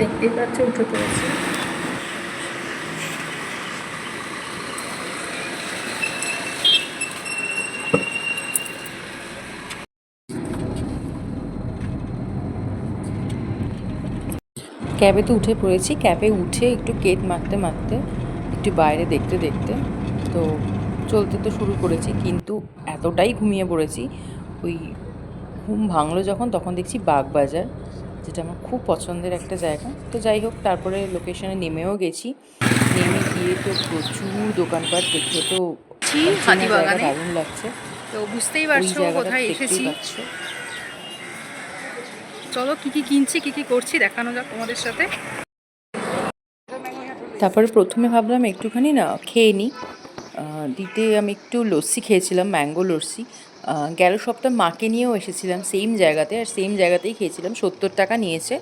দেখতেই পাচ্ছ উঠে পড়েছি ক্যাবে তো উঠে পড়েছি। ক্যাবে উঠে একটু কেট মারতে মারতে একটু বাইরে দেখতে দেখতে, তো চলতে তো শুরু করেছি, কিন্তু এতটাই ঘুমিয়ে পড়েছি। ওই ঘুম ভাঙলো যখন, তখন দেখছি বাগবাজার। যেটা আমার খুব পছন্দের একটা জায়গা। তো যাই হোক তারপরে লোকেশনে নেমেও গেছি। নেমে গিয়ে তো প্রচুর দোকানপাট দেখে তো দারুণ লাগছে। তো বুঝতেই পারছ কোথায় এসেছি। চলো কি কি কিনছি কি কি করছি দেখানো যাক তোমাদের সাথে। তারপরে প্রথমে ভাবলাম একটুখানি না খেয়ে নিই দিতে আমি একটু লস্যি খেয়েছিলাম, ম্যাঙ্গো লস্যি। গেল সপ্তাহ মাকে নিয়েও এসেছিলাম সেম জায়গাতে আর সেম জায়গাতেই খেয়েছিলাম, সত্তর টাকা নিয়েছে।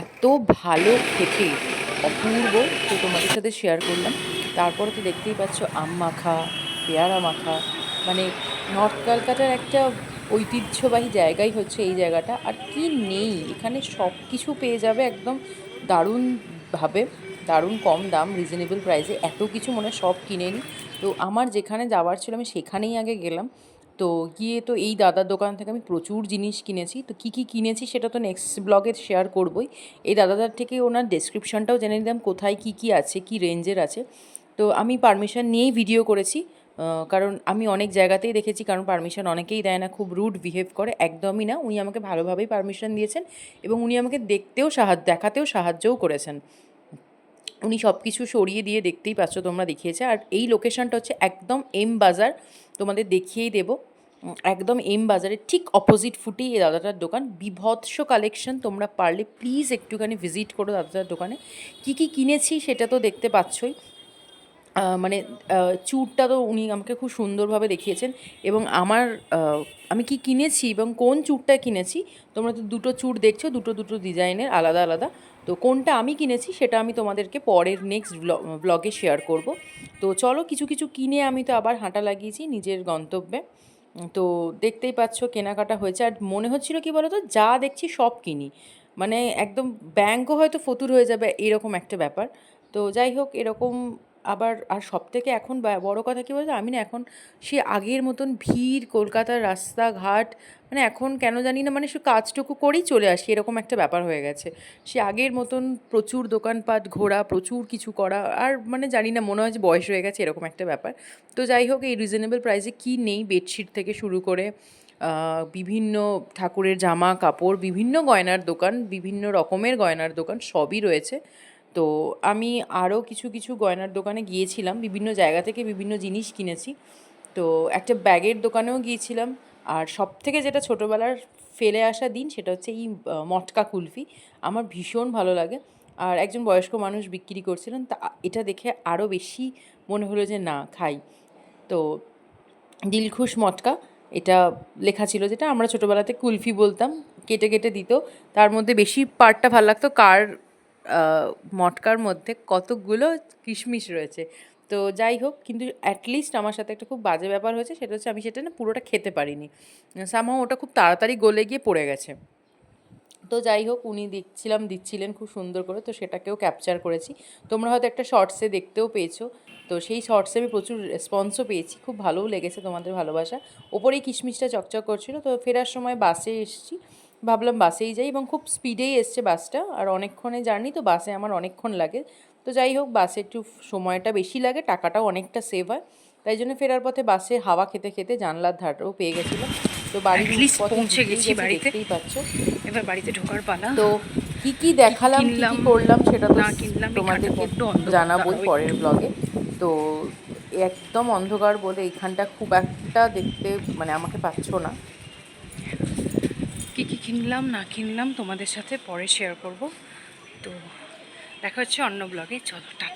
এত ভালো খেতে, অপূর্ব, তো তোমাদের সাথে শেয়ার করলাম। তারপরে তো দেখতেই পাচ্ছ আম মাখা পেয়ারা মাখা মানে নর্থ কলকাতার একটা ঐতিহ্যবাহী জায়গাই হচ্ছে এই জায়গাটা। আর কি নেই, এখানে সব কিছু পেয়ে যাবে একদম দারুণভাবে। দারুণ কম দাম রিজনেবল প্রাইসে এত কিছু মনে সব কিনে নিই। তো আমার যেখানে যাওয়ার ছিল, আমি সেখানেই আগে গেলাম। তো গিয়ে তো এই দাদার দোকান থেকে আমি প্রচুর জিনিস কিনেছি। তো কী কী কিনেছি সেটা তো নেক্সট ব্লগে শেয়ার করবই। এই দাদাদার থেকে ওনার ডেসক্রিপশনটাও জেনে নিলাম, কোথায় কী কী আছে, কী রেঞ্জের আছে। তো আমি পারমিশন নিয়েই ভিডিও করেছি। কারণ আমি অনেক জায়গাতেই দেখেছি, কারণ পারমিশন অনেকেই দেয় না, খুব রুড বিহেভ করে। একদমই না, উনি আমাকে ভালোভাবেই পারমিশন দিয়েছেন এবং উনি আমাকে দেখতেও সাহায্য, দেখাতেও সাহায্যও করেছেন। উনি সব কিছু সরিয়ে দিয়ে দেখতেই পাচ্ছ তোমরা দেখিয়েছে। আর এই লোকেশনটা হচ্ছে একদম এম বাজার। তোমাদের দেখিয়েই দেবো। একদম এম বাজারের ঠিক অপোজিট ফুটেই এই দাদাটার দোকান। বিভৎস কালেকশন তোমরা পারলে প্লিজ একটুখানি ভিজিট করো দাদাটার দোকানে। কী কী কিনেছি সেটা তো দেখতে পাচ্ছই। মানে চুরটা তো উনি আমাকে খুব সুন্দরভাবে দেখিয়েছেন এবং আমার আমি কি কিনেছি এবং কোন চুরটা কিনেছি, তোমরা তো দুটো চুর দেখছ, দুটো দুটো ডিজাইনের আলাদা আলাদা। তো কোনটা আমি কিনেছি সেটা আমি তোমাদেরকে পরের নেক্সট ব্লগে শেয়ার করব। তো চলো কিছু কিছু কিনে আমি তো আবার হাঁটা লাগিয়েছি নিজের গন্তব্যে। তো দেখতেই পাচ্ছ কেনাকাটা হয়েছে আর মনে হচ্ছিল কি বলো তো যা দেখছি সব কিনি। মানে একদম ব্যাংকও হয়তো ফতুর হয়ে যাবে, এরকম একটা ব্যাপার। তো যাই হোক, এরকম আবার, আর সব থেকে এখন বড় কথা কী বলতো? আমি না এখন সে আগের মতন ভিড়, কলকাতার রাস্তাঘাট মানে এখন কেন জানি না মানে সে কাজটুকু করেই চলে আসি, এরকম একটা ব্যাপার হয়ে গেছে। সে আগের মতন প্রচুর দোকানপাট ঘোরা, প্রচুর কিছু করা, আর মানে জানি না, মনে হয় যে বয়স হয়ে গেছে, এরকম একটা ব্যাপার। তো যাই হোক, এই রিজনেবল প্রাইসে কী নেই বেডশিট থেকে শুরু করে বিভিন্ন ঠাকুরের জামা কাপড় বিভিন্ন গয়নার দোকান, বিভিন্ন রকমের গয়নার দোকান সবই রয়েছে। তো আমি আরও কিছু কিছু গয়নার দোকানে গিয়েছিলাম। বিভিন্ন জায়গা থেকে বিভিন্ন জিনিস কিনেছি। তো একটা ব্যাগের দোকানেও গিয়েছিলাম। আর সব থেকে যেটা ছোটোবেলার ফেলে আসা দিন, সেটা হচ্ছে এই মটকা কুলফি। আমার ভীষণ ভালো লাগে। আর একজন বয়স্ক মানুষ বিক্রি করছিলেন, তা এটা দেখে আরও বেশি মনে হলো যে, না, খাই। তো দিলখুশ মটকা, এটা লেখা ছিল যেটা আমরা ছোটোবেলাতে কুলফি বলতাম। কেটে কেটে দিত। তার মধ্যে বেশি পার্টটা ভালো লাগতো। কার মটকার মধ্যে কতগুলো কিশমিশ রয়েছে। তো যাই হোক, কিন্তু অ্যাটলিস্ট আমার সাথে একটা খুব বাজে ব্যাপার হয়েছে, সেটা হচ্ছে আমি সেটা না পুরোটা খেতে পারিনি। সামহাও ওটা খুব তাড়াতাড়ি গলে গিয়ে পড়ে গেছে। তো যাই হোক, উনি দিচ্ছিলাম দিচ্ছিলেন খুব সুন্দর করে, তো সেটাকেও ক্যাপচার করেছি। তোমরা হয়তো একটা শর্টসে দেখতেও পেয়েছ। তো সেই শর্টসে আমি প্রচুর রেসপন্সও পেয়েছি, খুব ভালোও লেগেছে তোমাদের ভালোবাসা। ওপরেই কিশমিশটা চকচক করছিল, তো ফেরার সময় বাসে এসেছি। ভাবলাম বাসেই যাই এবং খুব স্পিডেই এসছে বাসটা। আর অনেকক্ষণে জার্নি তো বাসে আমার অনেকক্ষণ লাগে। তো যাই হোক বাসে একটু সময়টা বেশি লাগে টাকাটাও অনেকটা সেভ হয়। তাই জন্য ফেরার পথে বাসে হাওয়া খেতে খেতে জানলার ধারটাও পেয়ে গেছিলাম। তো বাড়ির পৌঁছে গেছি গেছি, বাড়িতে। পাচ্ছ। এবার বাড়িতে ঢোকার পালা। তো কি কি দেখালাম কি কি করলাম সেটা তো তোমাদেরকে জানাবোই পরের ব্লগে তো একদম অন্ধকার বলে এইখানটা খুব একটা দেখতে মানে আমাকে পাচ্ছ না। কি কি কিনলাম, না কিনলাম তোমাদের সাথে পরে শেয়ার করব। তো দেখা হচ্ছে অন্য ব্লগে চলো, টাটা।